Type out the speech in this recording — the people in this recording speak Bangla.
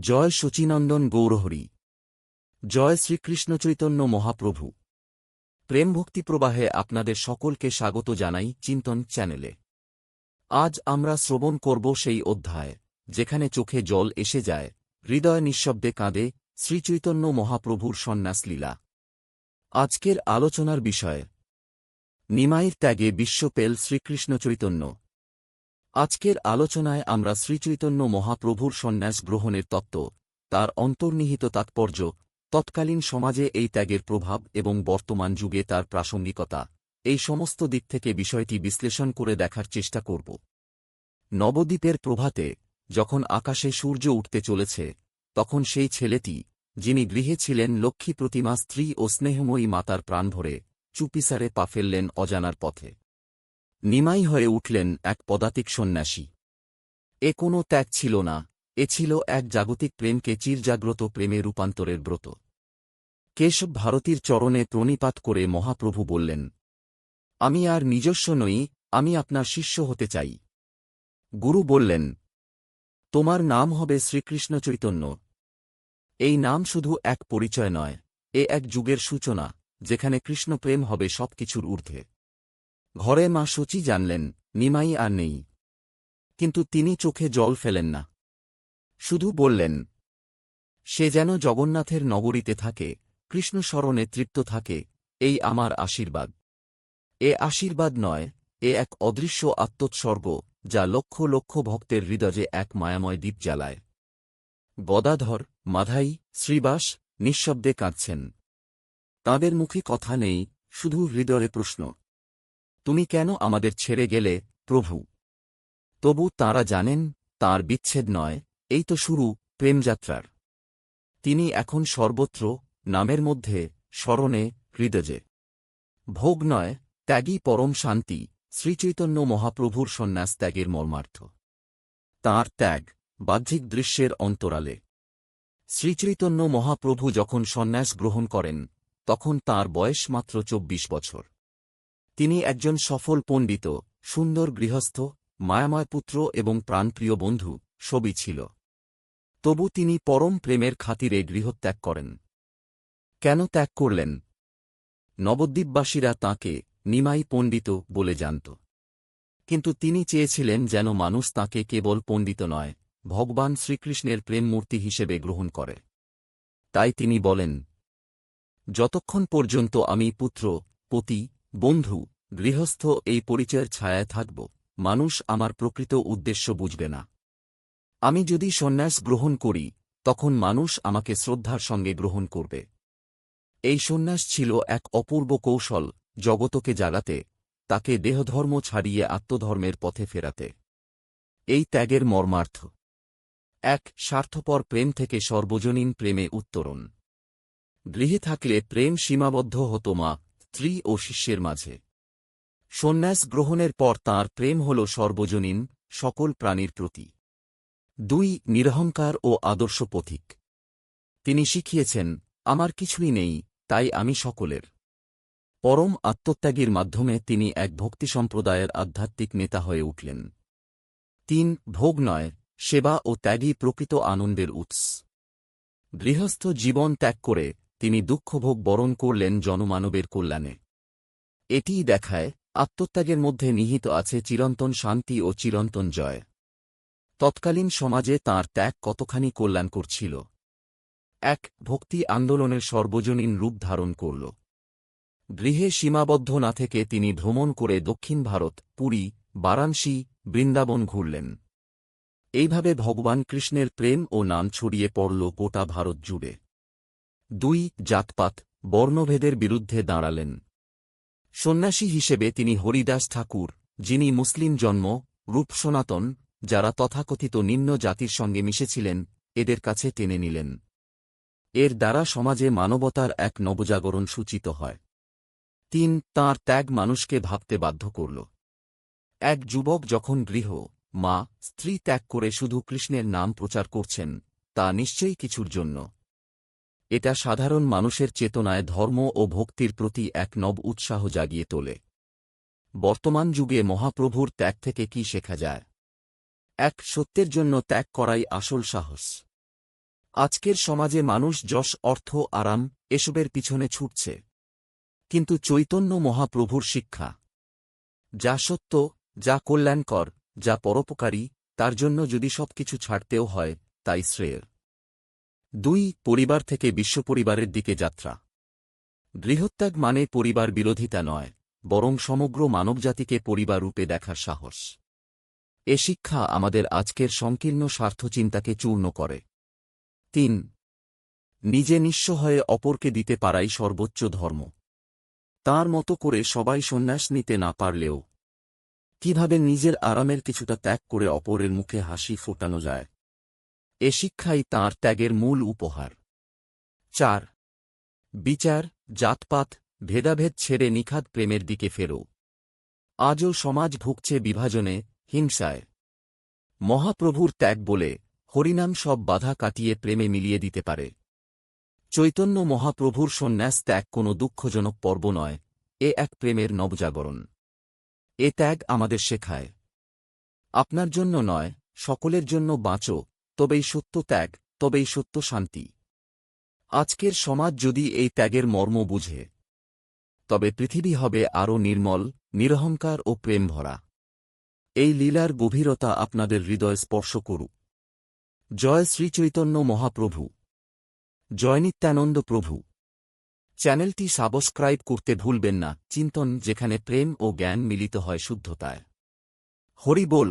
জয় শচীনন্দন গৌরহরি। জয় শ্রীকৃষ্ণ চৈতন্য মহাপ্রভু। প্রেম ভক্তি প্রবাহে আপনাদের সকলকে স্বাগত জানাই চিন্তন চ্যানেলে। আজ আমরা শ্রবণ করব সেই অধ্যায়, যেখানে চোখে জল এসে যায়, হৃদয় নিঃশব্দে কাঁদে, শ্রীচৈতন্য মহাপ্রভুর সন্ন্যাস লীলা আজকের আলোচনার বিষয় নিমাইয়ের ত্যাগে বিশ্ব পেল শ্রীকৃষ্ণ চৈতন্য আজকের আলোচনায় আমরা শ্রীচৈতন্য মহাপ্রভুর সন্ন্যাস গ্রহণের তত্ত্ব, তার অন্তর্নিহিত তাৎপর্য, তৎকালীন সমাজে এই ত্যাগের প্রভাব এবং বর্তমান যুগে তার প্রাসঙ্গিকতা, এই সমস্ত দিক থেকে বিষয়টি বিশ্লেষণ করে দেখার চেষ্টা করব। নবদ্বীপের প্রভাতে, যখন আকাশে সূর্য উঠতে চলেছে, তখন সেই ছেলেটি, যিনি গৃহে ছিলেন লক্ষ্মী প্রতিমা স্ত্রী ও স্নেহময়ী মাতার প্রাণ ভরে চুপিসারে পা ফেললেন অজানার পথে। নিমাই হয়ে উঠলেন এক পদাতিক সন্ন্যাসী। এ কোনো ত্যাগ ছিল না, এ ছিল এক জাগতিক প্রেমকে চিরজাগ্রত প্রেমে রূপান্তরের ব্রত। কেশব ভারতীর চরণে প্রণিপাত করে মহাপ্রভু বললেন, আমি আর নিজস্ব নই, আমি আপনার শিষ্য হতে চাই। গুরু বললেন, তোমার নাম হবে শ্রীকৃষ্ণ চৈতন্য। এই নাম শুধু এক পরিচয় নয়, এ এক যুগের সূচনা, যেখানে কৃষ্ণপ্রেম হবে সবকিছুর ঊর্ধ্বে। ঘরে মা সচি জানলেন, নিমাই আর নেই। কিন্তু তিনি চোখে জল ফেলেন না। শুধু বললেন, সে যেন জগন্নাথের নগরীতে থাকে, কৃষ্ণ স্মরণে তৃপ্ত থাকে, এই আমার আশীর্বাদ। এ আশীর্বাদ নয়, এ এক অদৃশ্য আত্মোৎসর্গ, যা লক্ষ লক্ষ ভক্তের হৃদয়ে এক মায়াময় দ্বীপ জ্বালায়। গদাধর, মাধাই, শ্রীবাস নিঃশব্দে কাঁদছেন। তাঁদের মুখে কথা নেই, শুধু হৃদয়ে প্রশ্ন তুমি কেন আমাদের ছেড়ে গেলে, প্রভু? তবু তাঁরা জানেন, তার বিচ্ছেদ নয়, এই তো শুরু, প্রেমযাত্রার। তিনি এখন সর্বত্র, নামের মধ্যে, স্মরণে, হৃদয়ে। ভোগ নয়, ত্যাগী পরম শান্তি, শ্রীচৈতন্য মহাপ্রভুর সন্ন্যাস ত্যাগের মর্মার্থ। তাঁর ত্যাগ, বাহ্যিক দৃশ্যের অন্তরালে। শ্রীচৈতন্য মহাপ্রভু যখন সন্ন্যাস গ্রহণ করেন, তখন তার বয়স মাত্র চব্বিশ বছর। তিনি একজন সফল পণ্ডিত, সুন্দর গৃহস্থ, মায়াময় পুত্র এবং প্রাণপ্রিয় বন্ধু সবই ছিল। তবু তিনি পরম প্রেমের খাতিরে গৃহত্যাগ করেন। কেন ত্যাগ করলেন? নবদ্বীপবাসীরা তাঁকে নিমাই পণ্ডিত বলে জানত। কিন্তু তিনি চেয়েছিলেন যেন মানুষ তাঁকে কেবল পণ্ডিত নয়, ভগবান শ্রীকৃষ্ণের প্রেম মূর্তি হিসেবে গ্রহণ করে। তাই তিনি বলেন, যতক্ষণ পর্যন্ত আমি পুত্র, পতি বন্ধু, গৃহস্থ, এই পরিচয়ের ছায়ায় থাকব। মানুষ আমার প্রকৃত উদ্দেশ্য বুঝবে না। আমি যদি সন্ন্যাস গ্রহণ করি, তখন মানুষ আমাকে শ্রদ্ধার সঙ্গে গ্রহণ করবে। এই সন্ন্যাস ছিল এক অপূর্ব কৌশল জগতকে জাগাতে, তাকে দেহধর্ম ছাড়িয়ে আত্মধর্মের পথে ফেরাতে। এই ত্যাগের মর্মার্থ। এক স্বার্থপর প্রেম থেকে সর্বজনীন প্রেমে উত্তরণ। গৃহে থাকলে প্রেম সীমাবদ্ধ হতো মা স্ত্রী ও শিষ্যের মাঝে। সন্ন্যাস গ্রহণের পর তাঁর প্রেম হল সর্বজনীন, সকল প্রাণীর প্রতি। দুই, নিরহংকার ও আদর্শ পথিক। তিনি শিখিয়েছেন, আমার কিছুই নেই, তাই আমি সকলের। পরম আত্মত্যাগীর মাধ্যমে তিনি এক ভক্তি সম্প্রদায়ের আধ্যাত্মিক নেতা হয়ে উঠলেন। তিন, ভোগ নয়, সেবা ও ত্যাগই প্রকৃত আনন্দের উৎস। গৃহস্থ জীবন ত্যাগ করে তিনি দুঃখভোগ বরণ করলেন জনমানবের কল্যাণে। এটিই দেখায়, আত্মত্যাগের মধ্যে নিহিত আছে চিরন্তন শান্তি ও চিরন্তন জয়। তৎকালীন সমাজে তাঁর ত্যাগ কতখানি কল্যাণ করছিল। এক, ভক্তি আন্দোলনের সর্বজনীন রূপ ধারণ করল। গৃহে সীমাবদ্ধ না থেকে তিনি ভ্রমণ করে দক্ষিণ ভারত, পুরী, বারাণসী, বৃন্দাবন ঘুরলেন। এইভাবে ভগবান কৃষ্ণের প্রেম ও নাম ছড়িয়ে পড়ল গোটা ভারত জুড়ে। দুই, জাতপাত, বর্ণভেদের বিরুদ্ধে দাঁড়ালেন। সন্ন্যাসী হিসেবে তিনি হরিদাস ঠাকুর, যিনি মুসলিম জন্ম, রূপ সনাতন, যারা তথাকথিত নিম্ন জাতির সঙ্গে মিশেছিলেন, এদের কাছে টেনে নিলেন। এর দ্বারা সমাজে মানবতার এক নবজাগরণ সূচিত হয়। তিন, তাঁর ত্যাগ মানুষকে ভাবতে বাধ্য করল। এক যুবক যখন গৃহ, মা, স্ত্রী ত্যাগ করে শুধু কৃষ্ণের নাম প্রচার করছেন, তা নিশ্চয়ই কিছুর জন্য। এটা সাধারণ মানুষের চেতনায় ধর্ম ও ভক্তির প্রতি এক নব উৎসাহ জাগিয়ে তোলে। বর্তমান যুগে মহাপ্রভুর ত্যাগ থেকে কি শেখা যায়? এক, সত্যের জন্য ত্যাগ করাই আসল সাহস। আজকের সমাজে মানুষ যশ, অর্থ, আরাম এসবের পিছনে ছুটছে। কিন্তু চৈতন্য মহাপ্রভুর শিক্ষা, যা সত্য, যা কল্যাণকর, যা পরোপকারী, তার জন্য যদি সবকিছু ছাড়তেও হয়, তাই শ্রেয়ের দুই, পরিবার থেকে বিশ্ব পরিবারের দিকে যাত্রা। গৃহত্যাগ মানে পরিবার বিরোধিতা নয়, বরং সমগ্র মানবজাতিকে পরিবার রূপে দেখার সাহস। এ শিক্ষা আমাদের আজকের সংকীর্ণ স্বার্থচিন্তাকে চূর্ণ করে। তিন, নিজে নিঃস্ব হয়ে অপরকে দিতে পারাই সর্বোচ্চ ধর্ম। তার মতো করে সবাই সন্ন্যাস নিতে না পারলেও, কীভাবে নিজের আরামের কিছুটা ত্যাগ করে অপরের মুখে হাসি ফোটানো যায়? এ শিক্ষাই তাঁর ত্যাগের মূল উপহার। চার, বিচার, জাতপাত, ভেদাভেদ ছেড়ে নিখাদ প্রেমের দিকে ফেরো। আজও সমাজ ভুগছে বিভাজনে, হিংসায়। মহাপ্রভুর ত্যাগ বলে হরিনাম সব বাধা কাটিয়ে প্রেমে মিলিয়ে দিতে পারে। চৈতন্য মহাপ্রভুর সন্ন্যাস ত্যাগ কোনো দুঃখজনক পর্ব নয়, এ এক প্রেমের নবজাগরণ। এ ত্যাগ আমাদের শেখায়। আপনার জন্য নয়, সকলের জন্য বাঁচো তবেই সত্য ত্যাগ, তবেই সত্য শান্তি। আজকের সমাজ যদি এই ত্যাগের মর্ম বুঝে, তবে পৃথিবী হবে আরও নির্মল, নিরহংকার ও প্রেম ভরা এই লীলার গভীরতা আপনাদের হৃদয় স্পর্শ করুক। জয় শ্রীচৈতন্য মহাপ্রভু। জয় নিত্যানন্দ প্রভু। চ্যানেলটি সাবস্ক্রাইব করতে ভুলবেন না, চিন্তন যেখানে প্রেম ও জ্ঞান মিলিত হয় শুদ্ধতায়। হরি বল।